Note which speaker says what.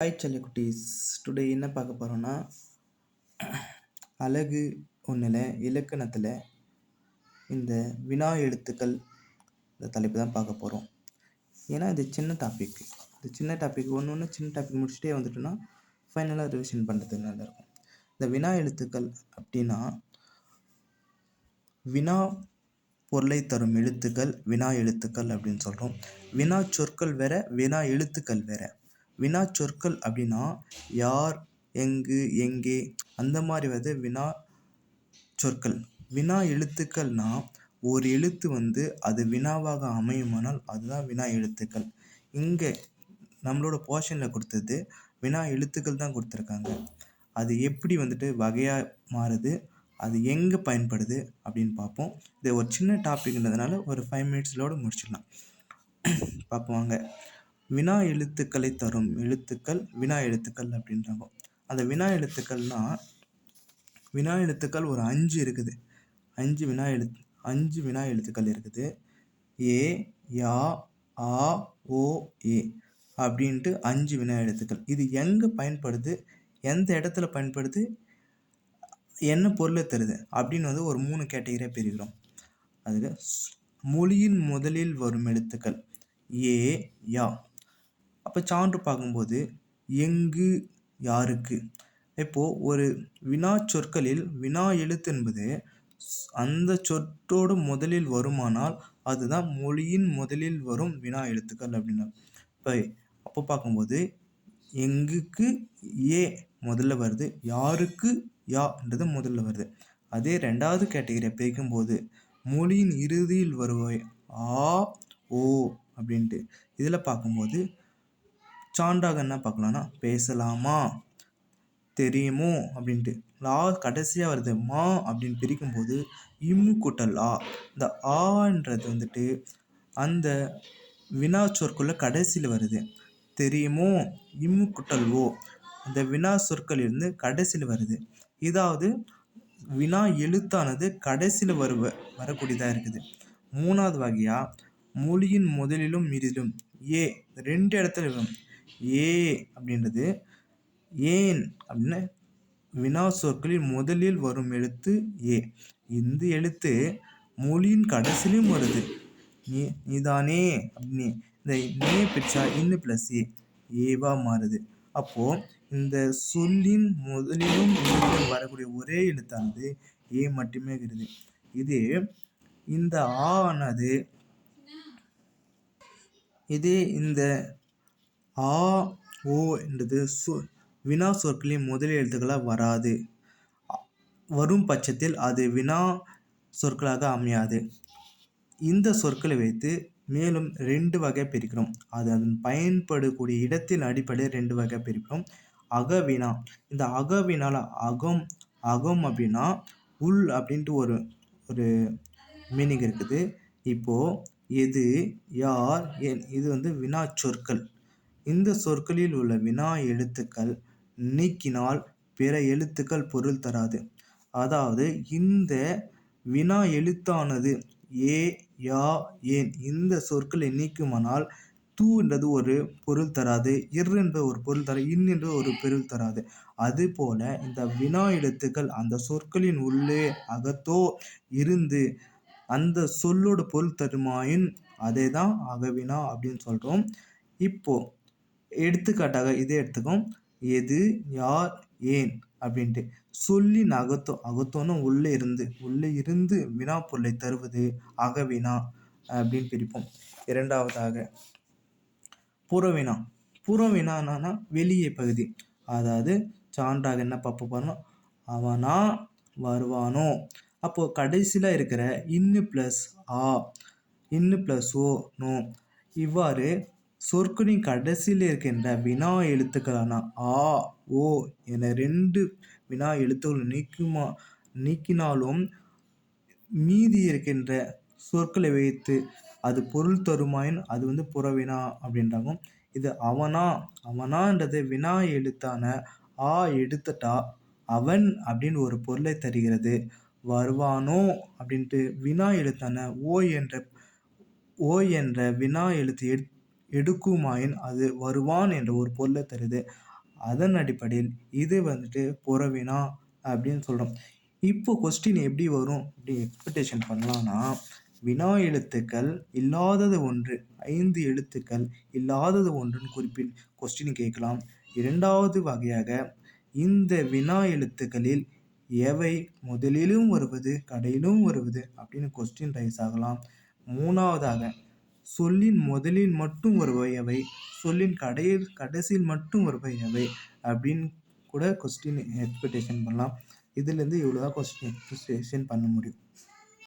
Speaker 1: Hi குட்டீஸ் today என்ன பார்க்க போகிறோன்னா அழகு ஒன்றில் இலக்கணத்தில் இந்த வினா எழுத்துக்கள் இந்த தலைப்பு தான் பார்க்க போகிறோம் ஏன்னா இது சின்ன டாபிக் இது சின்ன டாபிக் ஒன்று ஒன்று சின்ன டாபிக் முடிச்சுட்டே வந்துட்டோன்னா ஃபைனலாக ரிவிஷன் பண்ணுறதுக்கு நல்லாயிருக்கும் இந்த வினா எழுத்துக்கள் அப்படின்னா வினா பொருளை தரும் எழுத்துக்கள் வினா எழுத்துக்கள் அப்படின்னு சொல்கிறோம் வினா சொற்கள் வேற வினா எழுத்துக்கள் வேறு. வினா சொற்கள் அப்படின்னா யார் எங்கு எங்கே அந்த மாதிரி வந்து வினா சொற்கள் வினா எழுத்துக்கள்னா ஒரு எழுத்து வந்து அது வினாவாக அமையுமானால் அதுதான் வினா எழுத்துக்கள். இங்கே நம்மளோட போர்ஷனில் கொடுத்தது வினா எழுத்துக்கள் தான் கொடுத்துருக்காங்க. அது எப்படி வந்துட்டு வகையாக மாறுது அது எங்கே பயன்படுது அப்படின்னு பார்ப்போம். இது ஒரு சின்ன டாபிக்ன்றதுனால ஒரு ஃபைவ் மினிட்ஸ்லோடு முடிச்சிடலாம். பார்ப்போம் வாங்க. வினா எழுத்துக்களை தரும் எழுத்துக்கள் வினா எழுத்துக்கள் அப்படின்றாங்க. அந்த வினா எழுத்துக்கள்னா வினா எழுத்துக்கள் ஒரு அஞ்சு இருக்குது. அஞ்சு வினா எழுத்து அஞ்சு வினா எழுத்துக்கள் இருக்குது. ஏ யா ஆ ஓ ஏ அப்படின்ட்டு அஞ்சு வினா எழுத்துக்கள். இது எங்கே பயன்படுது? எந்த இடத்துல பயன்படுது? என்ன பொருளை தருது? அப்படின்னு வந்து ஒரு மூணு கேட்டகரியாக பிரிக்கிறோம். அதுக்கு மொழியின் முதலில் வரும் எழுத்துக்கள். ஏ யா. அப்போ சான்று பார்க்கும்போது எங்கு யாருக்கு? இப்போது ஒரு வினா சொற்களில் வினா எழுத்து என்பது அந்த சொற்றோடு முதலில் வருமானால் அதுதான் மொழியின் முதலில் வரும் வினா எழுத்துக்கள் அப்படின்னா. இப்போ அப்போ பார்க்கும்போது எங்குக்கு ஏ முதல்ல வருது யாருக்கு யான்றது முதல்ல வருது. அதே ரெண்டாவது கேட்டகரியை பிரிக்கும்போது மொழியின் இறுதியில் வருவாய் ஆ ஓ அப்படின்ட்டு. இதில் பார்க்கும்போது சான்றாக என்ன பார்க்கலான்னா பேசலாமா? தெரியுமோ? அப்படின்ட்டு. லா கடைசியாக வருது மா அப்படின்னு பிரிக்கும்போது இம்மு கூட்டல் ஆ. இந்த ஆன்றது வந்துட்டு அந்த வினா சொற்குள்ள கடைசியில் வருது. தெரியுமோ? இம்மு குட்டல் ஓ. அந்த வினா சொற்கள் இருந்து கடைசியில் வருது. இதாவது வினா எழுத்தானது கடைசியில் வருவ வரக்கூடியதாக இருக்குது. மூணாவது வகையாக மொழியின் முதலிலும் இறுதியிலும் ஏ. ரெண்டு இடத்துல வரும். ஏ அப்படின்றது. ஏன் அப்படின்னு வினா சொற்களில் முதலில் வரும் எழுத்து ஏ. இந்த எழுத்து மொழியின் கடைசியிலும் வருது. நீ நீதானே அப்படின்னு இந்த நே பெற்றா இன்னு ப்ளஸ் ஏ ஏவா மாறுது. அப்போது இந்த சொல்லின் முதலிலும் வரக்கூடிய ஒரே எழுத்தானது ஏ மட்டுமே இருக்குது. இது இந்த ஆ ஆனது இதே இந்த ஆ ஓ என்றது சொ வினா சொற்களின் முதல் எழுத்துக்களாக வராது. வரும் பட்சத்தில் அது வினா சொற்களாக அமையாது. இந்த சொற்களை வைத்து மேலும் ரெண்டு வகை பிரிக்கிறோம். அது அதன் பயன்படக்கூடிய இடத்தின் அடிப்படையில் ரெண்டு வகை பிரிக்கிறோம். அகவினா இந்த அகவினால அகம் அகம் அப்படின்னா உள் அப்படின்ட்டு ஒரு ஒரு மீனிங் இருக்குது. இப்போது எது யார் என் இது வந்து வினா சொற்கள். இந்த சொற்களில் உள்ள வினா எழுத்துக்கள் நீக்கினால் பிற எழுத்துக்கள் பொருள் தராது. அதாவது இந்த வினா எழுத்தானது ஏ யா ஏன் இந்த சொற்களை நீக்குமானால் தூ என்றது ஒரு பொருள் தராது இர் என்பது ஒரு பொருள் தர இன் என்ற ஒரு பொருள் தராது. அதுபோல இந்த வினா எழுத்துக்கள் அந்த சொற்களின் உள்ளே அகத்தோ இருந்து அந்த சொல்லோட பொருள் தருமாயின் அதை தான் அகவினா அப்படின்னு சொல்கிறோம் இப்போது எடுத்துக்காட்டாக இதே எடுத்துக்கோம். எது யார் ஏன் அப்படின்ட்டு. சொல்லி அகத்தோம் அகத்தோன்னு உள்ளே இருந்து உள்ளே இருந்து வினா பொருளை தருவது அகவினா அப்படின்னு பிரிப்போம். இரண்டாவதாக புறவினா. புறவினானா வெளியே பகுதி. அதாவது சான்றாக என்ன பார்ப்ப போகிறோம் அவனா வருவானோ. அப்போது கடைசியில் இருக்கிற இன்னு ப்ளஸ் ஆ இன்னு ப்ளஸ் ஓ நோ. இவ்வாறு சொற்களின் கடைசியில் இருக்கின்ற வினா எழுத்துக்களான ஆ ஓ என ரெண்டு வினா எழுத்துக்கள் நீக்குமா நீக்கினாலும் மீதி இருக்கின்ற சொற்களை வைத்து அது பொருள் தருமாயின் அது வந்து புறவினா அப்படின்றாங்க இது அவனா அவனான்றது வினா எழுத்தான ஆ எடுத்துட்டா அவன் அப்படின்னு ஒரு பொருளை தருகிறது. வருவானோ அப்படின்ட்டு வினா எழுத்தான ஓ என்ற ஓ என்ற வினா எழுத்து எடுத்து எடுக்குமாயின் அது வருவான் என்ற ஒரு பொருளை தருது. அதன் அடிப்படையில் இது வந்துட்டு புறவினா அப்படின்னு சொல்கிறோம் இப்போ கொஸ்டின் எப்படி வரும்? அப்படி எக்ஸ்பெக்டேஷன் பண்ணலான்னா வினா எழுத்துக்கள் இல்லாதது ஒன்று ஐந்து எழுத்துக்கள் இல்லாதது ஒன்றுன்னு குறிப்பில் கொஸ்டின் கேட்கலாம். இரண்டாவது வகையாக இந்த வினா எழுத்துக்களில் எவை முதலிலும் வருவது கடையிலும் வருவது அப்படின்னு கொஸ்டின் ரைஸ் ஆகலாம். மூணாவதாக சொல்லின் முதலில் மட்டும் வருபவை சொல்லின் கடையில் கடைசியில் மட்டும் வருபவை அப்படின்னு கூட கொஸ்டின் எக்ஸ்பெக்டேஷன் பண்ணலாம். இதுலேருந்து இவ்வளோ தான் கொஸ்டின் எக்ஸ்பெக்டேஷன் பண்ண முடியும்.